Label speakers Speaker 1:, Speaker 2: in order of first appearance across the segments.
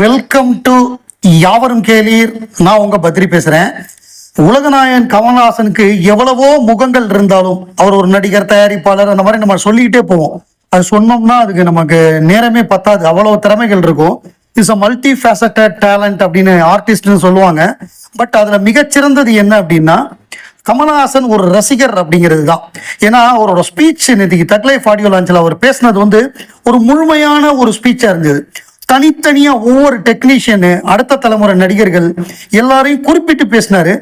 Speaker 1: Welcome to யாவரும் கேளீர். நான் உங்க பத்ரி பேசுறேன். உலகநாயகன் கமல்ஹாசனுக்கு எவ்வளவோ முகங்கள் இருந்தாலும் அவர் ஒரு நடிகர் தயாரிப்பாளர் அந்த மாதிரி நம்ம சொல்லிக்கிட்டே போவோம். அது சொன்னோம்னா அதுக்கு நமக்கு நேரமே பத்தாது. அவ்வளவு திறமைகள் இருக்கும். Is a multi faceted talent அப்படின்னு ஆர்டிஸ்ட்னு சொல்லுவாங்க. பட் அதுல மிகச்சிறந்தது என்ன அப்படின்னா கமல்ஹாசன் ஒரு ரசிகர் அப்படிங்கிறது தான் ஏன்னா அவரோட ஸ்பீச் இன்னைக்கு தக்லைஃப் ஆடியோ லான்ச்சில் அவர் பேசினது வந்து ஒரு முழுமையான ஒரு ஸ்பீச்சாக இருந்தது. தனித்தனியா ஒவ்வொரு டெக்னீஷியனு அடுத்த தலைமுறை நடிகர்கள் எல்லாரையும் குறிப்பிட்டு பேசினாரு.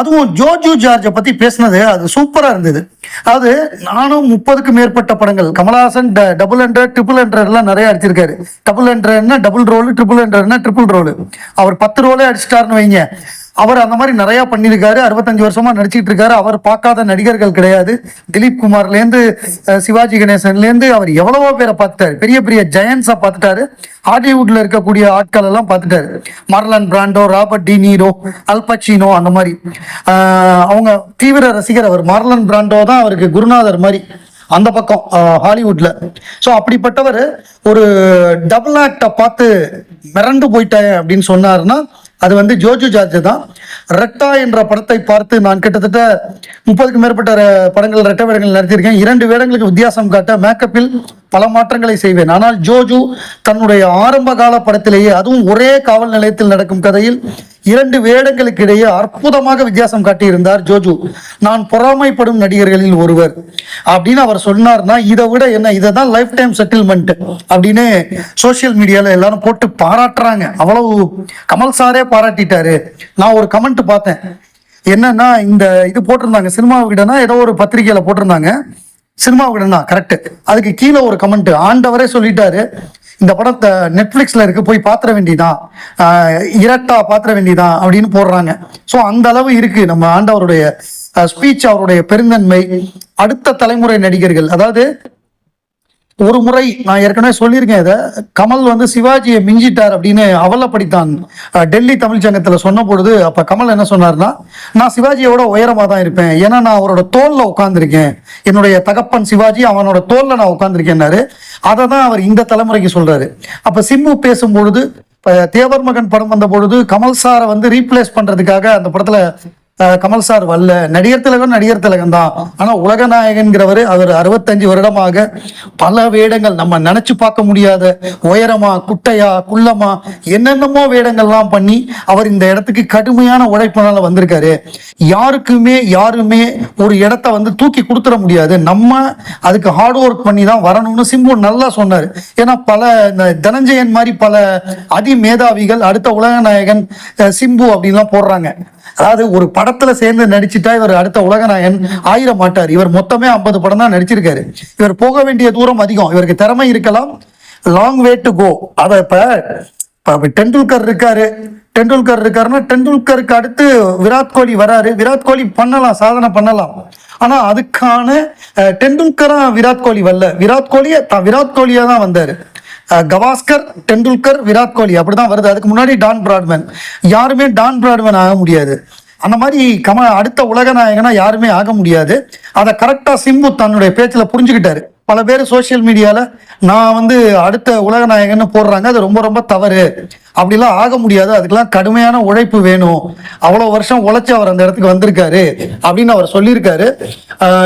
Speaker 1: அதுவும் ஜோஜு ஜார்ஜை பத்தி பேசினது அது சூப்பரா இருந்தது. அது நானும் முப்பதுக்கும் மேற்பட்ட படங்கள் Kamal Haasan double hundred triple hundred எல்லாம் நிறைய அடிச்சிருக்காரு. டபுள் ஹண்ட்ரட்னா டபுள் ரோல் ட்ரிபிள் ஹண்ட்ரட்னா ட்ரிபிள் ரோல் அவர் பத்து ரோலே அடிச்சிட்டாருன்னு வைங்க. அவர் அந்த மாதிரி நிறைய பண்ணியிருக்காரு. அறுபத்தஞ்சு வருஷமா நடிச்சிட்டு இருக்காரு. அவர் பார்க்காத நடிகர்கள் கிடையாது. திலீப் குமார்லேருந்து சிவாஜி கணேசன்லேருந்து அவர் எவ்வளவோ பேரை பார்த்துட்டாரு. பெரிய பெரிய ஜெயன்ஸை பார்த்துட்டாரு. ஹாலிவுட்ல இருக்கக்கூடிய ஆட்கள் எல்லாம் பார்த்துட்டாரு. Marlon Brando Robert De Niro Al Pacino அந்த மாதிரி. அவங்க தீவிர ரசிகர் அவர். மார்லன் பிராண்டோ தான் அவருக்கு குருநாதர் மாதிரி அந்த பக்கம் ஹாலிவுட்ல. ஸோ அப்படிப்பட்டவர் ஒரு டபுள் ஆக்டை பார்த்து மிரண்டு போயிட்டேன் அப்படின்னு சொன்னாருன்னா அது வந்து ஜோஜு ஜார்ஜ் தான். ரெட்டா என்ற படத்தை பார்த்து நான் கிட்டத்தட்ட முப்பதுக்கு மேற்பட்ட படங்கள் ரெட்ட வேடங்கள் நடத்தியிருக்கேன். இரண்டு வேடங்களுக்கு வித்தியாசம் காட்ட மேக்கப்பில் பல மாற்றங்களை செய்வேன். ஆனால் ஜோஜு தன்னுடைய ஆரம்ப கால படத்திலேயே அதுவும் ஒரே காவல் நிலையத்தில் நடக்கும் கதையில் இரண்டு வேடங்களுக்கு இடையே அற்புதமாக வித்தியாசம் காட்டியிருந்தார் ஜோஜு. நான் பொறாமைப்படும் நடிகர்களில் ஒருவர். அப்படின்னு அவர் சொன்னார்னா இதை விட என்ன இதை தான் லைஃப் டைம் செட்டில்மெண்ட் அப்படின்னு சோஷியல் மீடியாவில் எல்லாரும் போட்டு பாராட்டுறாங்க. அவ்வளவு கமல் சாரே பாராட்டிட்டாரு. நான் ஒரு கமெண்ட் பார்த்தேன். என்னன்னா இந்த இது போட்டிருந்தாங்க சினிமா விடனா ஏதோ ஒரு பத்திரிகையில போட்டிருந்தாங்க. சினிமா விடனா கரெக்ட் அதுக்கு கீழே ஒரு கமெண்ட் ஆண்டவரே சொல்லிட்டாரு. இந்த படத்தை நெட்ஃப்ளிக்ஸ்ல இருக்கு போய் பாத்திர வேண்டிதான் இரட்டா பாத்திர வேண்டிதான் அப்படின்னு போடுறாங்க. ஸோ அந்த அளவு இருக்கு. நம்ம ஆண்டவருடைய ஸ்பீச் அவருடைய பெருந்தன்மை. அடுத்த தலைமுறை நடிகர்கள் அதாவது ஒரு முறை நான் ஏற்கனவே சொல்லியிருக்கேன் இதை. கமல் வந்து சிவாஜியை மிஞ்சிட்டார் அப்படின்னு அவலப்படித்தான் டெல்லி தமிழ் சொன்ன பொழுது அப்போ கமல் என்ன சொன்னார்னா நான் சிவாஜியோட உயரமாக தான் இருப்பேன். ஏன்னா நான் அவரோட தோலில் உட்காந்துருக்கேன் என்னுடைய தகப்பன் சிவாஜி அவனோட தோலில் நான் உட்காந்துருக்கேன்னாரு அதை தான் அவர் இந்த தலைமுறைக்கு சொல்கிறாரு அப்போ சிம்மு பேசும்பொழுது பொழுது தேவர் மகன் படம் வந்த பொழுது கமல் சாரை வந்து ரீப்ளேஸ் பண்ணுறதுக்காக அந்த படத்தில் கமல் சார் வரல. நடிகர் திலகம் நடிகர் திலகம் தான். ஆனா உலக நாயகன்கிறவர் அவர் அறுபத்தஞ்சு வருடமாக பல வேடங்கள் நம்ம நினைச்சு பார்க்க முடியாத உயரமா குட்டையா குள்ளமா என்னென்னமோ வேடங்கள்லாம் பண்ணி அவர் இந்த இடத்துக்கு கடுமையான உழைப்பினால வந்திருக்காரு. யாருக்குமே யாருமே ஒரு இடத்த வந்து தூக்கி கொடுத்துட முடியாது. நம்ம அதுக்கு ஹார்ட் ஒர்க் பண்ணி தான் வரணும்னு சிம்பு நல்லா சொன்னார். ஏன்னா பல இந்த தனஞ்சயன் மாதிரி பல அதி மேதாவிகள் அடுத்த உலக நாயகன் சிம்பு அப்படின்லாம் போடுறாங்க. அதாவது ஒரு படத்துல சேர்ந்து நடிச்சுட்டா இவர் அடுத்த உலகநாயகன் ஆயிர மாட்டார். இவர் மொத்தமே ஐம்பது படம் தான் நடிச்சிருக்காரு. இவர் போக வேண்டிய தூரம் அதிகம். இவருக்கு திறமை இருக்கலாம். லாங் வே டு கோ அத இப்ப டெண்டுல்கர் இருக்காரு. டெண்டுல்கர் இருக்காருன்னா டெண்டுல்கருக்கு அடுத்து விராட் கோலி வராரு. விராட் கோலி பண்ணலாம் சாதனை பண்ணலாம். ஆனா அதுக்கான டெண்டுல்கரா விராட் கோலி வரல. விராட் கோலியை தான் விராட் கோலியா தான் வந்தாரு. கவாஸ்கர் டெண்டுல்கர் விராட் கோலி. அப்படிதான் வருது. அதுக்கு முன்னாடி டான் பிராட்மேன். யாருமே டான் பிராட்மேன் ஆக முடியாது. அந்த மாதிரி கம அடுத்த உலக நாயகனா யாருமே ஆக முடியாது. அதை கரெக்டாக சிம்பு தன்னுடைய பேச்சில் புரிஞ்சுக்கிட்டாரு. பல பேர் சோஷியல் மீடியாவில் நான் வந்து அடுத்த உலக நாயகன்னு போடுறாங்க. அது ரொம்ப ரொம்ப தவறு. அப்படிலாம் ஆக முடியாது. அதுக்கெல்லாம் கடுமையான உழைப்பு வேணும். அவ்வளோ வருஷம் உழைச்சி அவர் அந்த இடத்துக்கு வந்திருக்காரு அப்படின்னு அவர் சொல்லியிருக்காரு.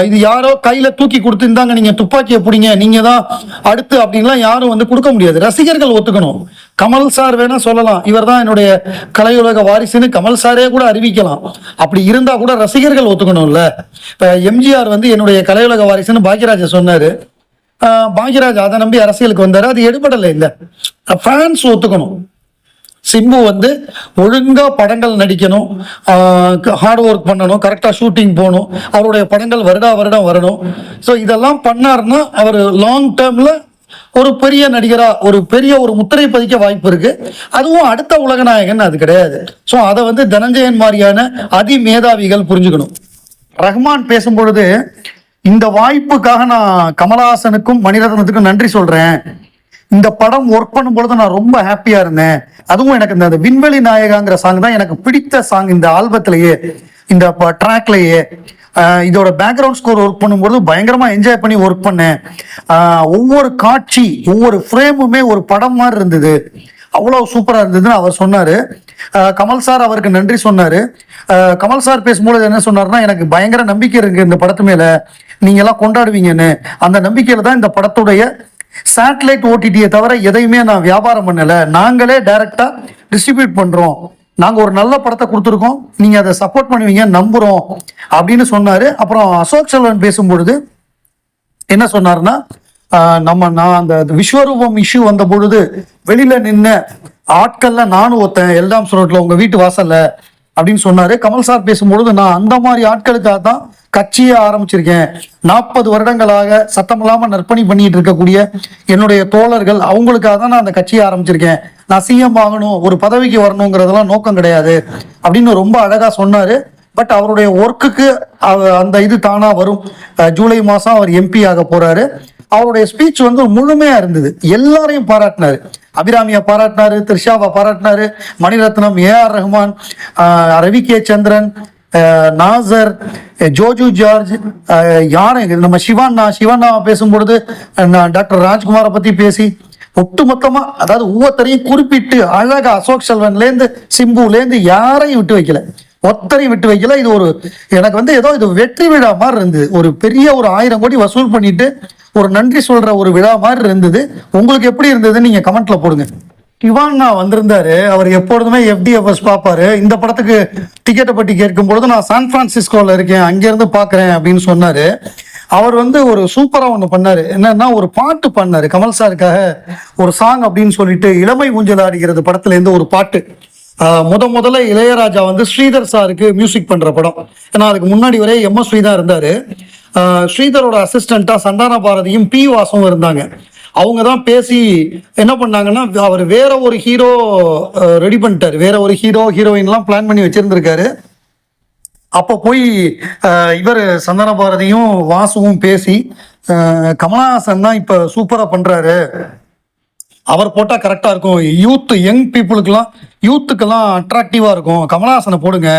Speaker 1: இது யாரோ கையில் தூக்கி கொடுத்து நீங்கள் நீங்க துப்பாக்கியை பிடிங்க. நீங்கள் தான் அடுத்து அப்படின்லாம் யாரும் வந்து கொடுக்க முடியாது. ரசிகர்கள் ஒத்துக்கணும். கமல் சார் வேணால் சொல்லலாம். இவர் தான் என்னுடைய கலையுலக வாரிசுன்னு கமல் சாரே கூட அறிவிக்கலாம். அப்படி இருந்தால் கூட ரசிகர்கள் ஒத்துக்கணும்ல. இப்போ எம்ஜிஆர் வந்து என்னுடைய கலையுலக வாரிசுன்னு பாக்யராஜ சொன்னார். பாக்யராஜ் அதை நம்பி அரசியலுக்கு வந்தார். அது எடுபடலை இல்லை. ஃபேன்ஸ் ஒத்துக்கணும். சிம்பு வந்து ஒழுங்காக படங்கள் நடிக்கணும் ஹார்ட் ஒர்க் பண்ணணும் கரெக்டாக ஷூட்டிங் போகணும் அவருடைய படங்கள் வருடா வருடம் வரணும். ஸோ இதெல்லாம் பண்ணாருன்னா அவர் லாங் டேர்மில் ஒரு பெரிய நடிகரா ஒரு பெரிய ஒரு முத்திரை பதிக்க வாய்ப்பு இருக்கு. அதுவும் அடுத்த உலகநாயகன் அது கிடையாது. ஸோ அதை வந்து தனஞ்சயன் மாதிரியான அதி மேதாவிகள் புரிஞ்சுக்கணும். ரஹ்மான் பேசும்பொழுது இந்த வாய்ப்புக்காக நான் கமலஹாசனுக்கும் மணிரத்னத்துக்கும் நன்றி சொல்றேன். இந்த படம் ஒர்க் பண்ணும் பொழுது நான் ரொம்ப ஹாப்பியா இருந்தேன். அதுவும் எனக்கு இந்த அந்த விண்வெளி நாயகாங்கிற சாங் தான் எனக்கு பிடித்த சாங் இந்த ஆல்பத்திலேயே இந்த ட்ராக்லயே இதோட பேக்ரவுண்ட் ஸ்கோர் ஒர்க் பண்ணும்போது பயங்கரமா என்ஜாய் பண்ணி ஒர்க் பண்ணேன். ஒவ்வொரு காட்சி ஒவ்வொரு ஃப்ரேமுமே ஒரு படம் மாதிரி இருந்தது. அவ்வளோ சூப்பராக இருந்ததுன்னு அவர் சொன்னார். கமல் சார் அவருக்கு நன்றி சொன்னார். கமல் சார் பேசும்போது என்ன சொன்னார்னா எனக்கு பயங்கர நம்பிக்கை இருக்கு இந்த படத்து மேலே. நீங்க எல்லாம் கொண்டாடுவீங்கன்னு. அந்த நம்பிக்கையில தான் இந்த படத்துடைய சேட்டலைட் ஓடிடியை தவிர எதையுமே நான் வியாபாரம் பண்ணலை. நாங்களே டைரெக்டாக டிஸ்ட்ரிபியூட் பண்ணுறோம் நாங்கள் ஒரு நல்ல படத்தை கொடுத்துருக்கோம். நீங்கள் அதை சப்போர்ட் பண்ணுவீங்க நம்புகிறோம் அப்படின்னு சொன்னார். அப்புறம் அசோக் செல்வன் பேசும்பொழுது என்ன சொன்னார்னா நம்ம நான் அந்த விஸ்வரூபம் இஷ்யூ வந்த பொழுது வெளியில் நின்ன ஆட்கள்ல நானும் ஒருத்தன் எல்டாம் ரோட்டில் உங்கள் வீட்டு வாசலில் அப்படின்னு சொன்னாரு. கமல் சார் பேசும்பொழுது நான் அந்த மாதிரி ஆட்களுக்காக தான் கட்சியை ஆரம்பிச்சிருக்கேன். நாற்பது வருடங்களாக சத்தமில்லாம நற்பணி பண்ணிட்டு இருக்கக்கூடிய என்னுடைய தோழர்கள் அவங்களுக்காக தான் நான் அந்த கட்சியை ஆரம்பிச்சிருக்கேன். நான் சிஎம் ஆகணும் ஒரு பதவிக்கு வரணுங்கிறதெல்லாம் நோக்கம் கிடையாது. அப்படின்னு ரொம்ப அழகா சொன்னாரு. பட் அவருடைய ஒர்க்குக்கு அந்த இது தானா வரும். ஜூலை மாசம் அவர் எம்பி ஆக போறாரு. அவருடைய ஸ்பீச் வந்து முழுமையா இருந்தது. எல்லாரையும் பாராட்டினாரு. அபிராமியை பாராட்டினாரு த்ரிஷாவை பாராட்டினாரு Mani Ratnam A R Rahman Ravi K Chandran Nassar Joju George யானை நம்ம சிவாண்ணா சிவானா பேசும்பொழுது நான் டாக்டர் ராஜ்குமாரை பற்றி பேசி ஒட்டுமொத்தமா அதாவது ஒவ்வொருத்தரையும் குறிப்பிட்டு அழகா அசோக் செல்வன்லேருந்து சிம்புலேருந்து யாரையும் விட்டு வைக்கல. ஒத்தரையும் விட்டு வைக்கல. இது ஒரு எனக்கு வந்து ஏதோ இது வெற்றி விழா மாதிரி இருந்தது. ஒரு பெரிய ஒரு ஆயிரம் கோடி வசூல் பண்ணிட்டு ஒரு நன்றி சொல்ற ஒரு விழா மாதிரி இருந்தது. உங்களுக்கு எப்படி இருந்ததுன்னு நீங்க கமெண்ட்ல போடுங்க. இவான்னா வந்திருந்தாரு. அவர் எப்பொழுதுமே எஃப்டிஎஃப்எஸ் பார்ப்பாரு. இந்த படத்துக்கு டிக்கெட்டை பற்றி கேட்கும் பொழுது நான் சான் பிரான்சிஸ்கோவில் இருக்கேன் அங்கேருந்து பார்க்குறேன் அப்படின்னு சொன்னார். அவர் வந்து ஒரு சூப்பராக ஒன்று பண்ணார். என்னன்னா ஒரு பாட்டு பண்ணாரு. கமல் சாருக்காக ஒரு சாங் அப்படின்னு சொல்லிட்டு இளமை ஊஞ்சல் ஆடுகிறது படத்துலேருந்து ஒரு பாட்டு. முத முதல்ல இளையராஜா வந்து ஸ்ரீதர் சாருக்கு மியூசிக் பண்ணுற படம். ஏன்னா அதுக்கு முன்னாடி வரை எம்எஸ்வி தான் இருந்தார். ஸ்ரீதரோட அசிஸ்டண்டா சந்தான பாரதியும் பி வாசும் இருந்தாங்க. அவங்க தான் பேசி என்ன பண்ணாங்கன்னா அவர் வேற ஒரு ஹீரோ ரெடி பண்ணிட்டாரு. வேற ஒரு ஹீரோ ஹீரோயின்லாம் பிளான் பண்ணி வச்சிருந்திருக்காரு. அப்போ போய் இவர் சந்தன பாரதியும் வாசுவும் பேசி கமலஹாசன் தான் இப்போ சூப்பராக பண்ணுறாரு அவர் போட்டால் கரெக்டாக இருக்கும். யூத் யங் பீப்புளுக்கெல்லாம் யூத்துக்கெல்லாம் அட்ராக்டிவாக இருக்கும். கமலஹாசனை போடுங்க.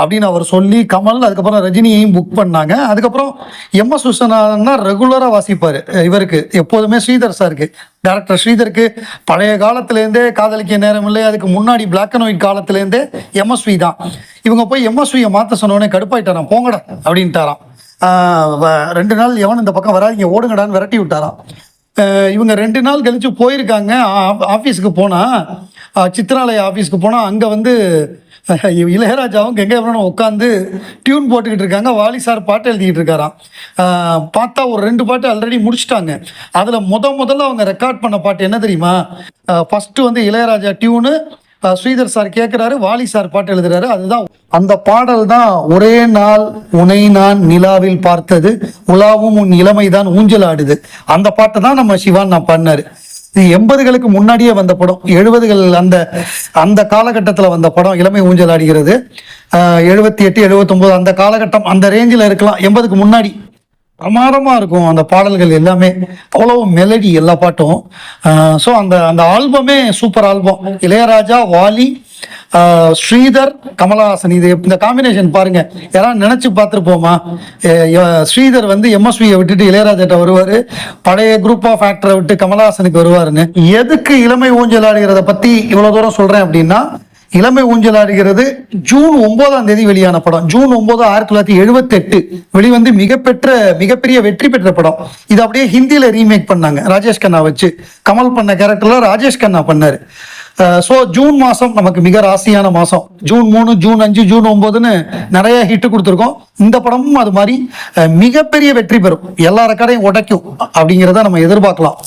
Speaker 1: அப்படின்னு அவர் சொல்லி கமல் அதுக்கப்புறம் ரஜினியையும் புக் பண்ணாங்க. அதுக்கப்புறம் எம் எஸ் விஸ்வநாதன்னா ரெகுலராக வாசிப்பார். இவருக்கு எப்போதுமே ஸ்ரீதர் சாருக்கு டேரக்டர் ஸ்ரீதருக்கு பழைய காலத்துலேருந்தே காதலிக்க நேரம் இல்லை. அதுக்கு முன்னாடி பிளாக் அண்ட் ஒயிட் காலத்துலேருந்தே எம்எஸ்வி தான். இவங்க போய் எம்எஸ்வியை மாற்ற சொன்னோடனே கடுப்பாயிட்டாராம். போங்கடா அப்படின்ட்டாராம். ரெண்டு நாள் எவன் இந்த பக்கம் வராதீங்க ஓடுங்கடான்னு விரட்டி விட்டாராம். இவங்க ரெண்டு நாள் கழிச்சு போயிருக்காங்க. ஆ- ஆஃபீஸுக்கு போனால் சித்ராலய ஆஃபீஸ்க்கு போனால் அங்கே வந்து அஹ், இளையராஜாவும் கங்கைபுரனும் உட்காந்து டியூன் போட்டுக்கிட்டு இருக்காங்க. வாலி சார் பாட்டு எழுதிக்கிட்டு இருக்காராம். பார்த்தா ஒரு ரெண்டு பாட்டு ஆல்ரெடி முடிச்சிட்டாங்க. அதில் முத முதல்ல அவங்க ரெக்கார்ட் பண்ண பாட்டு என்ன தெரியுமா? ஃபஸ்ட்டு வந்து இளையராஜா டியூனு ஸ்ரீதர் சார் கேட்குறாரு வாலி சார் பாட்டு எழுதுறாரு. அதுதான் அந்த பாடல் தான் ஒரே நாள் உனை நான் நிலாவில் பார்த்தது. உலாவும் உன் இளமை தான் ஊஞ்சல் ஆடுது அந்த பாட்டை தான் நம்ம சிவான் நான் பண்ணாரு இது எண்பதுகளுக்கு முன்னாடியே வந்த படம் எழுபதுகள் அந்த அந்த காலகட்டத்தில் வந்த படம் இளமை ஊஞ்சல் ஆடுகிறது. எழுபத்தி எட்டு எழுபத்தொம்போது அந்த காலகட்டம் அந்த ரேஞ்சில் இருக்கலாம். எண்பதுக்கு முன்னாடி பிரமாதமாக இருக்கும் அந்த பாடல்கள் எல்லாமே. அவ்வளோ மெலடி எல்லா பாட்டும். ஸோ அந்த அந்த ஆல்பமே சூப்பர் ஆல்பம் இளையராஜா வாலி ஸ்ரீதர் கமலஹாசன் இது இந்த காம்பினேஷன் பாருங்க. யாராவது நினைச்சு பார்த்துருப்போமா? ஸ்ரீதர் வந்து எம்எஸ்வியை விட்டுட்டு இளையராஜாட்ட வருவார். பழைய குரூப் ஆஃப் ஆக்டரை விட்டு கமலஹாசனுக்கு வருவாருன்னு. எதுக்கு இளமை ஊஞ்சல் ஆடுகிறத பற்றி இவ்வளோ தூரம் சொல்கிறேன் அப்படின்னா இளமை ஊஞ்சல் ஆடுகிறது. ஜூன் ஒன்பதாம் தேதி வெளியான படம். ஜூன் ஒன்பது ஆயிரத்தி தொள்ளாயிரத்தி எழுபத்தி எட்டு வெளிவந்து மிகப்பெற்ற மிகப்பெரிய வெற்றி பெற்ற படம். இது அப்படியே ஹிந்தியில ரீமேக் பண்ணாங்க ராஜேஷ் கண்ணா வச்சு. கமல் பண்ண கேரக்டர்ல ராஜேஷ் கண்ணா பண்ணாரு. ஸோ ஜூன் மாதம் நமக்கு மிக ராசியான மாதம் ஜூன் மூணு ஜூன் அஞ்சு ஜூன் ஒன்பதுன்னு நிறைய ஹிட் கொடுத்துருக்கோம். இந்த படமும் அது மாதிரி மிகப்பெரிய வெற்றி பெறும். எல்லா ரெக்கார்டையும் உடைக்கும் அப்படிங்கிறத நம்ம எதிர்பார்க்கலாம்.